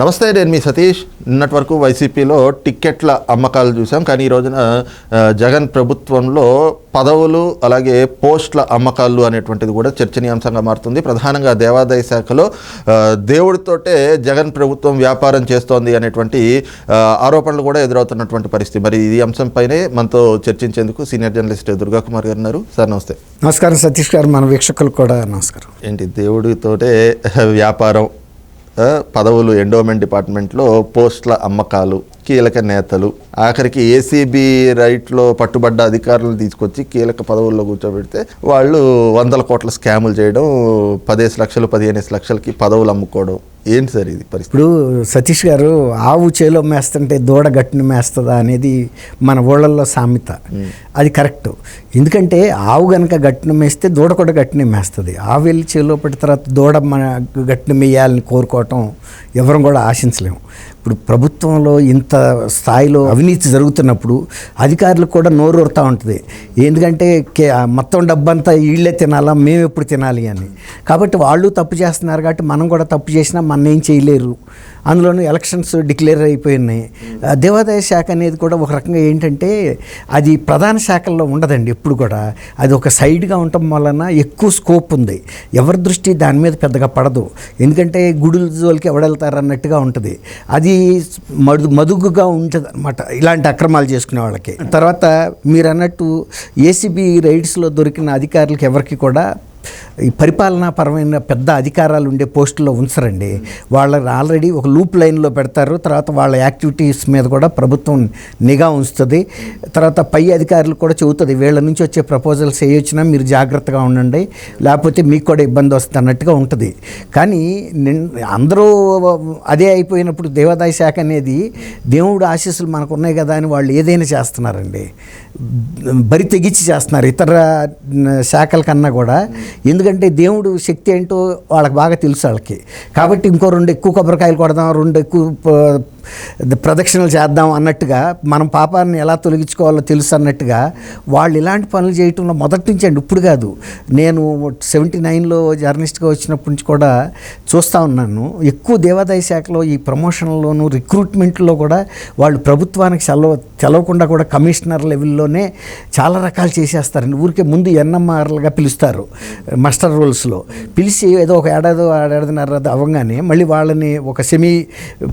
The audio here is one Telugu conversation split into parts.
నమస్తే నేను మీ సతీష్. నిన్నటి వరకు వైసీపీలో టిక్కెట్ల అమ్మకాలు చూసాం కానీ ఈ రోజున జగన్ ప్రభుత్వంలో పదవులు అలాగే పోస్టుల అమ్మకాలు అనేటువంటిది కూడా చర్చనీయాంశంగా మారుతుంది. ప్రధానంగా దేవాదాయ శాఖలో దేవుడితోటే జగన్ ప్రభుత్వం వ్యాపారం చేస్తోంది అనేటువంటి ఆరోపణలు కూడా ఎదురవుతున్నటువంటి పరిస్థితి. మరి ఈ అంశంపైనే మనతో చర్చించేందుకు సీనియర్ జర్నలిస్ట్ దుర్గా కుమార్ గారు ఉన్నారు. సార్ నమస్తే. నమస్కారం సతీష్ గారు. మన వీక్షకులకు కూడా నమస్కారం. ఏంటి దేవుడితోటే వ్యాపారం పదవులు ఎండోమెంట్ డిపార్ట్మెంట్లో పోస్టుల అమ్మకాలు కీలక నేతలు. ఆఖరికి ఏసీబీ రైట్లో పట్టుబడ్డ అధికారులను తీసుకొచ్చి కీలక పదవుల్లో కూర్చోబెడితే వాళ్ళు వందల కోట్ల స్కాములు చేయడం పదిహేను లక్షలు పదిహేను లక్షలకి పదవులు అమ్ముకోవడం. ఏంటి సార్ ఇది ఇప్పుడు సతీష్ గారు ఆవు చేలో మేస్తుంటే దూడ గట్టును మేస్తుందా అనేది మన ఊళ్ళల్లో సామెత. అది కరెక్ట్. ఎందుకంటే ఆవు గనక గట్టును మేస్తే దూడ కూడా గట్టునే మేస్తుంది. ఆవు వెళ్ళి చేలో పడిన తర్వాత దూడ మన గట్టును మేయాలని కోరుకోవటం ఎవరం కూడా ఆశించలేము. ఇప్పుడు ప్రభుత్వంలో ఇంత స్థాయిలో అవినీతి జరుగుతున్నప్పుడు అధికారులకు కూడా నోరూరుతూ ఉంటుంది. ఎందుకంటే కే మొత్తం డబ్బంతా వీళ్ళే తినాలా మేము ఎప్పుడు తినాలి అని. కాబట్టి వాళ్ళు తప్పు చేస్తున్నారు కాబట్టి మనం కూడా తప్పు చేసినా మన ఏం చేయలేరు. అందులోనూ ఎలక్షన్స్ డిక్లేర్ అయిపోయినాయి. ఆ దేవాదాయ శాఖ అనేది కూడా ఒక రకంగా ఏంటంటే అది ప్రధాన శాఖల్లో ఉండదండి ఎప్పుడు కూడా. అది ఒక సైడ్గా ఉండటం వలన ఎక్కువ స్కోప్ ఉంది. ఎవరి దృష్టి దాని మీద పెద్దగా పడదు. ఎందుకంటే గుడుల జోలికి ఎవడెళ్తారు అన్నట్టుగా ఉంటుంది. అది మడు మదుగుగా ఉంటుంది అనమాట ఇలాంటి అక్రమాలు చేసుకునే వాళ్ళకి. తర్వాత మీరు అన్నట్టు ఏసీబీ రైడ్స్లో దొరికిన అధికారులకు ఎవరికి కూడా ఈ పరిపాలనా పరమైన పెద్ద అధికారాలు ఉండే పోస్టుల్లో ఉంచరండి. వాళ్ళని ఆల్రెడీ ఒక లూప్ లైన్లో పెడతారు. తర్వాత వాళ్ళ యాక్టివిటీస్ మీద కూడా ప్రభుత్వం నిఘా ఉంచుతుంది. తర్వాత పై అధికారులు కూడా చెబుతుంది వీళ్ళ నుంచి వచ్చే ప్రపోజల్స్ ఏ వచ్చినా మీరు జాగ్రత్తగా ఉండండి. లేకపోతే మీకు కూడా ఇబ్బంది వస్తుంది అన్నట్టుగా ఉంటుంది. కానీ నిన్- అందరూ అదే అయిపోయినప్పుడు దేవాదాయ శాఖ అనేది దేవుడు ఆశీస్సులు మనకు ఉన్నాయి కదా అని వాళ్ళు ఏదైనా చేస్తున్నారండి. బరి తెగించి చేస్తున్నారు. ఇతర శాఖల కన్నా కూడా ఎందుకంటే దేవుడు శక్తి ఏంటో వాళ్ళకి బాగా తెలుసు వాళ్ళకి. కాబట్టి ఇంకో రెండు ఎక్కువ కొబ్బరికాయలు కొడదాం రెండు ఎక్కువ ప్రదక్షిణలు చేద్దాం అన్నట్టుగా మనం పాపాన్ని ఎలా తొలగించుకోవాలో తెలుసు అన్నట్టుగా వాళ్ళు ఇలాంటి పనులు చేయటంలో మొదటి నుంచి అండి ఇప్పుడు కాదు. నేను సెవెంటీ నైన్లో జర్నలిస్ట్గా వచ్చినప్పటి నుంచి కూడా చూస్తూ ఉన్నాను. ఎక్కువ దేవాదాయ శాఖలో ఈ ప్రమోషన్లోను రిక్రూట్మెంట్లో కూడా వాళ్ళు ప్రభుత్వానికి సెలవు తెలవకుండా కూడా కమిషనర్ లెవెల్లోనే చాలా రకాలు చేసేస్తారండి. ఊరికే ముందు ఎన్ఎంఆర్లుగా పిలుస్తారు మాస్టర్ రోల్స్లో. పిలిచి ఏదో ఒక ఏడాది ఏడాదిన్నర అవ్వగానే మళ్ళీ వాళ్ళని ఒక సెమీ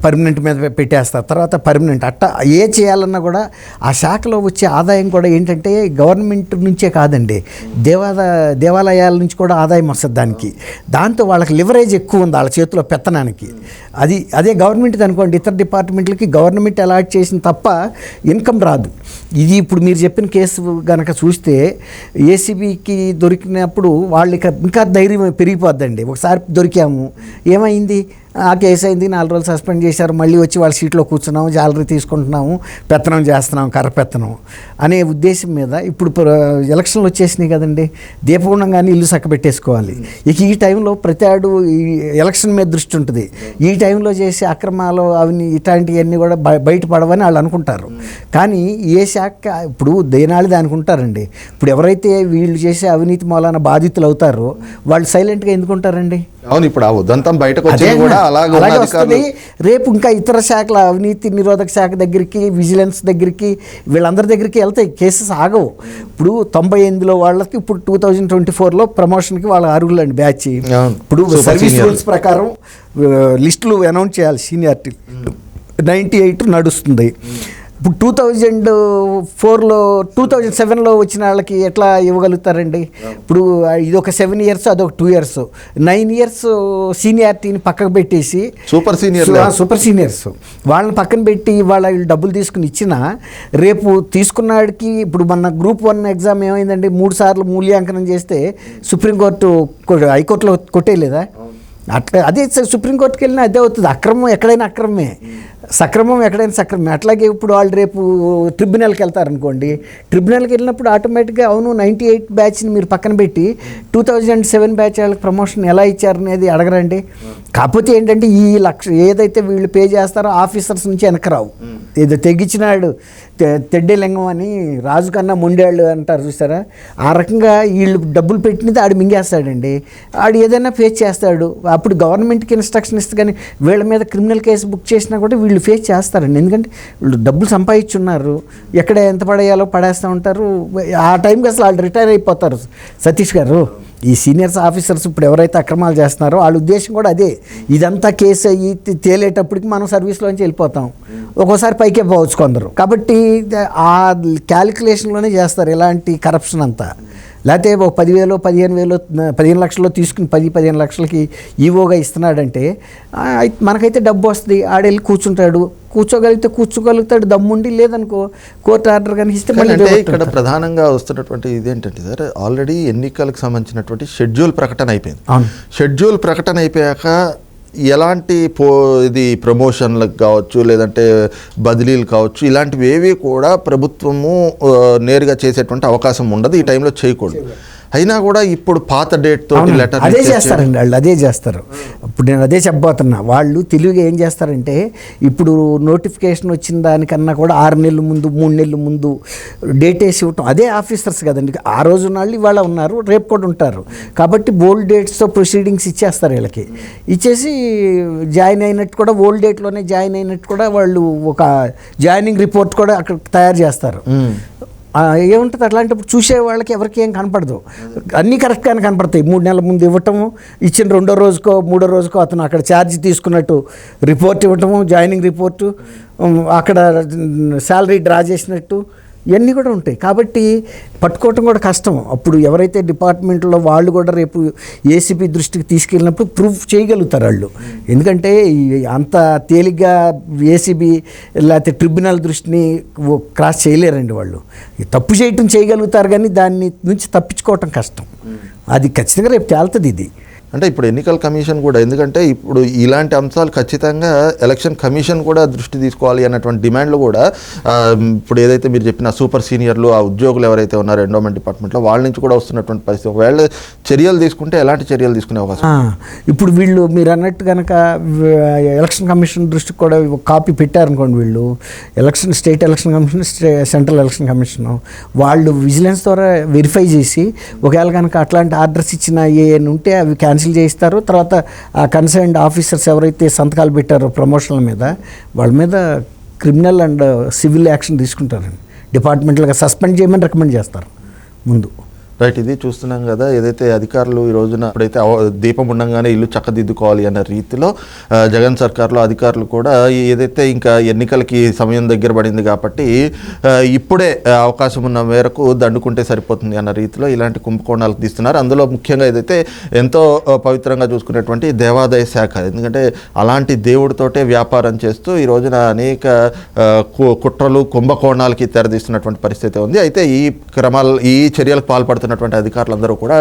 పర్మనెంట్ మీద పెట్టేస్తారు. తర్వాత పర్మనెంట్ అట్ట ఏ చేయాలన్నా కూడా ఆ శాఖలో వచ్చే ఆదాయం కూడా ఏంటంటే గవర్నమెంట్ నుంచే కాదండి. దేవాద దేవాలయాల నుంచి కూడా ఆదాయం వస్తుంది దానికి. దాంతో వాళ్ళకి లివరేజ్ ఎక్కువ ఉంది వాళ్ళ చేతిలో పెత్తనానికి. అది అదే గవర్నమెంట్ అనుకోండి ఇతర డిపార్ట్మెంట్లకి గవర్నమెంట్ అలాట్ చేసిన తప్ప ఇన్కమ్ రాదు. ఇది ఇప్పుడు మీరు చెప్పిన కేసు కనుక చూస్తే ఏసీబీకి దొరికినప్పుడు వాళ్ళు ఇక ఇంకా ధైర్యం పెరిగిపోద్దండి. ఒకసారి దొరికాము. ఏమైంది? ఆ కేసు అయింది. నాలుగు రోజులు సస్పెండ్ చేశారు. మళ్ళీ వచ్చి వాళ్ళ సీట్లో కూర్చున్నాము. జాలరీ తీసుకుంటున్నాము. పెత్తనం చేస్తున్నాం. కర్ర పెత్తనం అనే ఉద్దేశం మీద ఇప్పుడు ఎలక్షన్లు వచ్చేసినాయి కదండి. దీపగుండంగానే ఇల్లు చక్కబెట్టేసుకోవాలి ఇక ఈ టైంలో ప్రతి ఆడు ఈ ఎలక్షన్ మీద దృష్టి ఉంటుంది. ఈ టైంలో చేసే అక్రమాలు అవి ఇట్లాంటివన్నీ కూడా బయ- బయటపడవని వాళ్ళు అనుకుంటారు. కానీ ఏ శాఖ ఇప్పుడు దేనాళిది అనుకుంటారండి. ఇప్పుడు ఎవరైతే వీళ్ళు చేసే అవినీతి మూలాన బాధితులు అవుతారో వాళ్ళు సైలెంట్గా ఎందుకుంటారండి? అవును ఇప్పుడు ఆ ఉదంతం బయటకు అదే వచ్చేది కూడా. అలాగే వస్తుంది. రేపు ఇంకా ఇతర శాఖల అవినీతి నిరోధక శాఖ దగ్గరికి విజిలెన్స్ దగ్గరికి వీళ్ళందరి దగ్గరికి వెళ్తాయి కేసెస్ ఆగవు. ఇప్పుడు తొంభై ఎనిమిదిలో వాళ్ళకి ఇప్పుడు టూ థౌజండ్ ట్వంటీ ఫోర్లో ప్రమోషన్కి వాళ్ళ అరుగులండి బ్యాచ్ అవును. ఇప్పుడు సర్వీస్. రూల్స్ ప్రకారం లిస్టులు అనౌన్స్ చేయాలి సీనియారిటీ నైంటీ ఎయిట్ నడుస్తుంది. ఇప్పుడు టూ థౌజండ్ ఫోర్లో టూ థౌజండ్ సెవెన్లో వచ్చిన వాళ్ళకి ఎట్లా ఇవ్వగలుగుతారండి? ఇప్పుడు ఇది ఒక సెవెన్ ఇయర్స్ అదొక టూ ఇయర్స్. నైన్ ఇయర్స్ సీనియారిటీని పక్కకు పెట్టేసి సూపర్ సీనియర్ సూపర్ సీనియర్స్. వాళ్ళని పక్కన పెట్టి వాళ్ళ వీళ్ళు డబ్బులు తీసుకుని ఇచ్చిన రేపు తీసుకున్నాడికి ఇప్పుడు మన గ్రూప్ వన్ ఎగ్జామ్ ఏమైందండి? మూడు సార్లు మూల్యాంకనం చేస్తే సుప్రీంకోర్టు హైకోర్టులో కొట్టేయలేదా? అట్లా అదే సుప్రీంకోర్టుకి వెళ్ళినా అదే అవుతుంది. అక్రమం ఎక్కడైనా అక్రమమే. సక్రమం ఎక్కడైనా సక్రమమే అట్లాగే ఇప్పుడు వాళ్ళు రేపు ట్రిబ్యునల్కి వెళ్తారనుకోండి. ట్రిబ్యునల్కి వెళ్ళినప్పుడు ఆటోమేటిక్గా అవును నైంటీ ఎయిట్ బ్యాచ్ని మీరు పక్కన పెట్టి టూ థౌజండ్ సెవెన్ బ్యాచ్ వాళ్ళకి ప్రమోషన్ ఎలా ఇచ్చారనేది అడగరండి. కాకపోతే ఏంటంటే ఈ లక్ష ఏదైతే వీళ్ళు పే చేస్తారో ఆఫీసర్స్ నుంచి వెనక రావు ఏదో తెగించినాడు తెడ్డేలింగం అని రాజు కన్నా మొండేళ్ళు అంటారు చూసారా? ఆ రకంగా వీళ్ళు డబ్బులు పెట్టినది ఆడు మింగేస్తాడండి. ఆడు ఏదైనా ఫేస్ చేస్తాడు. అప్పుడు గవర్నమెంట్కి ఇన్స్ట్రక్షన్ ఇస్తే కానీ వీళ్ళ మీద క్రిమినల్ కేసు బుక్ చేసినా కూడా వీళ్ళు ఫేస్ చేస్తారండి. ఎందుకంటే వీళ్ళు డబ్బులు సంపాదించున్నారు. ఎక్కడ ఎంత పడేయాలో పడేస్తూ ఉంటారు. ఆ టైంకి అసలు వాళ్ళు రిటైర్ అయిపోతారు. సతీష్ గారు ఈ సీనియర్స్ ఆఫీసర్స్ ఇప్పుడు ఎవరైతే అక్రమాలు చేస్తున్నారో వాళ్ళ ఉద్దేశం కూడా అదే. ఇదంతా కేసు అయ్యి తేలేటప్పటికి మనం సర్వీస్లోంచి వెళ్ళిపోతాం. ఒక్కోసారి పైకే పోవచ్చు కొందరు. కాబట్టి ఆ క్యాలిక్యులేషన్లోనే చేస్తారు. ఇలాంటి కరప్షన్ అంతా. లేకపోతే ఒక పదివేలు పదిహేను వేలు పదిహేను లక్షల్లో తీసుకుని పది పదిహేను లక్షలకి ఈవోగా ఇస్తున్నాడంటే మనకైతే డబ్బు వస్తుంది. ఆడెళ్ళి కూర్చుంటాడు. కూర్చోగలిగితే కూర్చోగలుగుతాడు. దమ్ముండి లేదనుకో కోర్టు ఆర్డర్ కానీ ఇస్తే అంటే ఇక్కడ ప్రధానంగా వస్తున్నటువంటి ఇదేంటంటే సార్ ఆల్రెడీ ఎన్నికలకు సంబంధించినటువంటి షెడ్యూల్ ప్రకటన అయిపోయింది. షెడ్యూల్ ప్రకటన అయిపోయాక ఎలాంటి పో ఇది ప్రమోషన్లకు కావచ్చు లేదంటే బదిలీలు కావచ్చు ఇలాంటివి ఏవి కూడా ప్రభుత్వము నేరుగా చేసేటువంటి అవకాశం ఉండదు ఈ టైంలో చేయకూడదు. అయినా కూడా ఇప్పుడు పాత డేట్ తోటి. లెటర్ అదే చేస్తారండి వాళ్ళు అదే చేస్తారు. ఇప్పుడు నేను అదే చెప్పబోతున్నా. వాళ్ళు తెలివిగా ఏం చేస్తారంటే ఇప్పుడు నోటిఫికేషన్ వచ్చిన దానికన్నా కూడా ఆరు నెలల ముందు మూడు నెలల ముందు డేట్ వేసి ఇవ్వటం. అదే ఆఫీసర్స్ కదండి. ఆ రోజు నాళ్ళు ఇవాళ ఉన్నారు రేపు కూడా ఉంటారు. కాబట్టి ఓల్డ్ డేట్స్తో ప్రొసీడింగ్స్ ఇచ్చేస్తారు వీళ్ళకి. ఇచ్చేసి జాయిన్ అయినట్టు కూడా ఓల్డ్ డేట్లోనే జాయిన్ అయినట్టు కూడా వాళ్ళు ఒక జాయినింగ్ రిపోర్ట్ కూడా అక్కడ తయారు చేస్తారు. ఏముంటుంది? అట్లాంటప్పుడు చూసే వాళ్ళకి ఎవరికి ఏం కనపడదు. అన్నీ కరెక్ట్గానే కనపడతాయి. మూడు నెలల ముందు ఇవ్వటము ఇచ్చిన రెండో రోజుకో మూడో రోజుకో అతను అక్కడ ఛార్జ్ తీసుకున్నట్టు రిపోర్ట్ ఇవ్వటము జాయినింగ్ రిపోర్టు అక్కడ శాలరీ డ్రా చేసినట్టు ఇవన్నీ కూడా ఉంటాయి. కాబట్టి పట్టుకోవటం కూడా కష్టం. అప్పుడు ఎవరైతే డిపార్ట్మెంట్లో వాళ్ళు కూడా రేపు ఏసీపీ దృష్టికి తీసుకెళ్ళినప్పుడు ప్రూఫ్ చేయగలుగుతారు వాళ్ళు. ఎందుకంటే అంత తేలిగ్గా ఏసీబీ లేకపోతే ట్రిబ్యునల్ దృష్టిని క్రాస్ చేయలేరండి వాళ్ళు. తప్పు చేయటం చేయగలుగుతారు కానీ దాన్ని నుంచి తప్పించుకోవటం కష్టం. అది ఖచ్చితంగా రేపు తేలుతుంది ఇది. అంటే ఇప్పుడు ఎన్నికల కమిషన్ కూడా ఎందుకంటే ఇప్పుడు ఇలాంటి అంశాలు ఖచ్చితంగా ఎలక్షన్ కమిషన్ కూడా దృష్టి తీసుకోవాలి అన్నటువంటి డిమాండ్లు కూడా ఇప్పుడు ఏదైతే మీరు చెప్పిన సూపర్ సీనియర్లు ఆ ఉద్యోగులు ఎవరైతే ఉన్నారో ఎండోమెంట్ డిపార్ట్మెంట్లో వాళ్ళ నుంచి కూడా వస్తున్నటువంటి పరిస్థితి. ఒకవేళ చర్యలు తీసుకుంటే ఎలాంటి చర్యలు తీసుకునే అవకాశం ఇప్పుడు వీళ్ళు మీరు అన్నట్టు కనుక ఎలక్షన్ కమిషన్ దృష్టికి కూడా కాపీ పెట్టారనుకోండి వీళ్ళు. Election state election commission stay central election commission. వాళ్ళు విజిలెన్స్ ద్వారా వెరిఫై చేసి ఒకవేళ కనుక అట్లాంటి ఆర్డర్స్ ఇచ్చిన ఏ ఉంటే అవి క్యాన్సిల్ చేయిస్తారు. తర్వాత ఆ కన్సర్న్డ్ ఆఫీసర్స్ ఎవరైతే సంతకాలు పెట్టారో ప్రమోషన్ల మీద వాళ్ళ మీద క్రిమినల్ అండ్ సివిల్ యాక్షన్ తీసుకుంటారండి. డిపార్ట్మెంట్లుగా సస్పెండ్ చేయమని రికమెండ్ చేస్తారు. ముందు. రైట్ ఇది చూస్తున్నాం కదా ఏదైతే అధికారులు ఈ రోజున ఇప్పుడైతే అవ- దీపం ఉండగానే ఇల్లు చక్కదిద్దుకోవాలి అన్న రీతిలో జగన్ సర్కార్లో అధికారులు కూడా ఏదైతే ఇంకా ఎన్నికలకి సమయం దగ్గర పడింది కాబట్టి ఇప్పుడే అవకాశం ఉన్న మేరకు దండుకుంటే సరిపోతుంది అన్న రీతిలో ఇలాంటి కుంభకోణాలు తీస్తున్నారు. అందులో ముఖ్యంగా ఏదైతే ఎంతో పవిత్రంగా చూసుకునేటువంటి దేవాదాయ శాఖ ఎందుకంటే అలాంటి దేవుడితోటే వ్యాపారం చేస్తూ ఈ రోజున అనేక కు- కుట్రలు కుంభకోణాలకి తెరదీస్తున్నటువంటి పరిస్థితి ఉంది. అయితే ఈ క్రమాలు ఈ చర్యలకు చేస్తున్నటువంటి అధికారులందరూ కూడా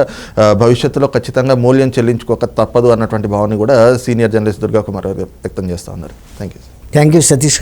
భవిష్యత్తులో ఖచ్చితంగా మూల్యం చెల్లించుకోక తప్పదు అన్నటువంటి భావాన్ని కూడా సీనియర్ జర్నలిస్ట్ దుర్గా కుమార్ వ్యక్తం చేస్తూ ఉన్నారు. Thank you thank you Satish